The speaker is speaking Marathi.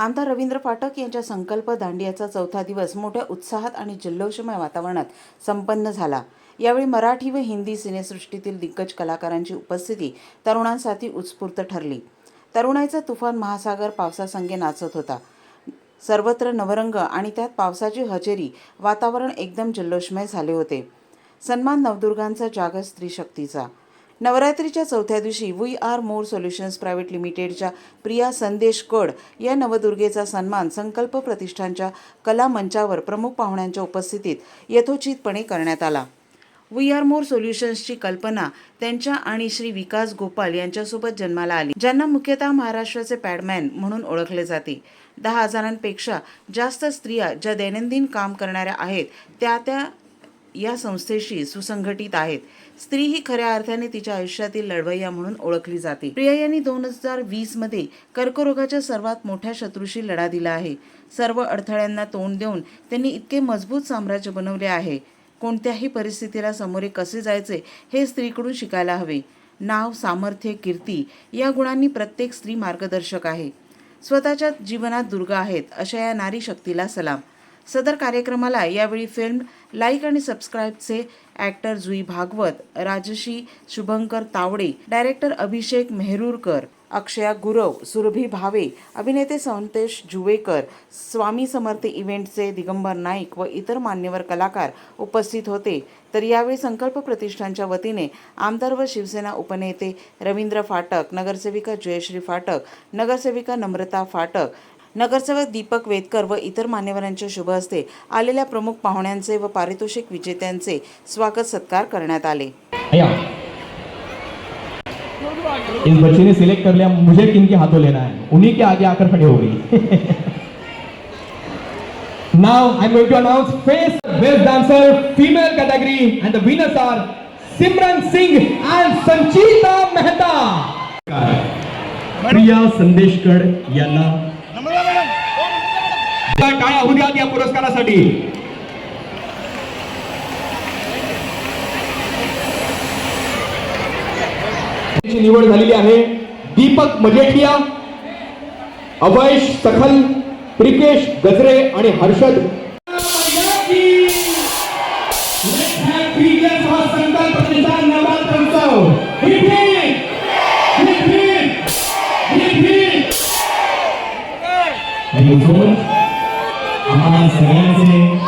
आमदार रवींद्र फाटक यांच्या संकल्प दांडियाचा चौथा दिवस मोठ्या उत्साहात आणि जल्लोषमय वातावरणात संपन्न झाला. यावेळी मराठी व हिंदी सिनेसृष्टीतील दिग्गज कलाकारांची उपस्थिती तरुणांसाठी उत्स्फूर्त ठरली. तरुणाईचा तुफान महासागर पावसासंगे नाचत होता. सर्वत्र नवरंग आणि त्यात पावसाची हजेरी वातावरण एकदम जल्लोषमय झाले होते. सन्मान नवदुर्गांचा जागर स्त्री शक्तीचा नवरात्रीच्या चौथ्या दिवशी V R More solutions private लिमिटेडच्या प्रिया संदेश कड या नवदुर्गेचा सन्मान संकल्प प्रतिष्ठानच्या कला मंचावर प्रमुख पाहुण्यांच्या उपस्थितीत यथोचितपणे करण्यात आला. वी आर मोर सोल्युशन्सची कल्पना त्यांच्या आणि श्री विकास गोपाल यांच्यासोबत जन्माला आली ज्यांना मुख्यतः महाराष्ट्राचे पॅडमॅन म्हणून ओळखले जाते. दहा हजारांपेक्षा जास्त स्त्रिया ज्या दैनंदिन काम करणाऱ्या आहेत त्या त्या या संस्थेशी सुसंघटित आहेत. स्त्री ही खऱ्या अर्थाने तिच्या आयुष्यातील लढवय्या म्हणून ओळखली जाते. प्रिया यांनी दोन हजार वीसमध्ये कर्करोगाच्या सर्वात मोठ्या शत्रूशी लढा दिला आहे. सर्व अडथळ्यांना तोंड देऊन त्यांनी इतके मजबूत साम्राज्य बनवले आहे. कोणत्याही परिस्थितीला सामोरे कसे जायचे हे स्त्रीकडून शिकायला हवे. नाव सामर्थ्य कीर्ती या गुणांनी प्रत्येक स्त्री मार्गदर्शक आहे. स्वतःच्या जीवनात दुर्गा आहेत अशा या नारी शक्तीला सलाम. सदर कार्यक्रमाला यावेळी फिल्म लाईक आणि सबस्क्राईबचे ॲक्टर जुई भागवत राजशी शुभंकर तावडे डायरेक्टर अभिषेक मेहरूरकर अक्षया गुरव सुरभी भावे अभिनेते संतेश जुवेकर स्वामी समर्थ इव्हेंटचे दिगंबर नाईक व इतर मान्यवर कलाकार उपस्थित होते. तर यावेळी संकल्प प्रतिष्ठानच्या वतीने आमदार व शिवसेना उपनेते रवींद्र फाटक नगरसेविका जयश्री फाटक नगरसेविका नम्रता फाटक नगरसेवक दीपक वेदकर व इतर मान्यवरांच्या शुभ हस्ते आलेल्या प्रमुख पाहुण्यांचे व पारितोषिक विजेत्यांचे स्वागत सत्कार करण्यात आले. इस बच्चे ने सिलेक्ट कर लिया मुझे किन के हाथों लेना है? उन्हीं के आगे आकर खड़े हो गई। Now I am going to announce face best dancer female category and the winners are Simran Singh and Sanchita Mehta Priya Sandeshkar यांना टाळ्या होऊ या पुरस्कारासाठी निवड झालेली आहे दीपक मजेठिया अवैश सखल प्रिकेश गजरे आणि Harshad! Thank you so much. 啊前进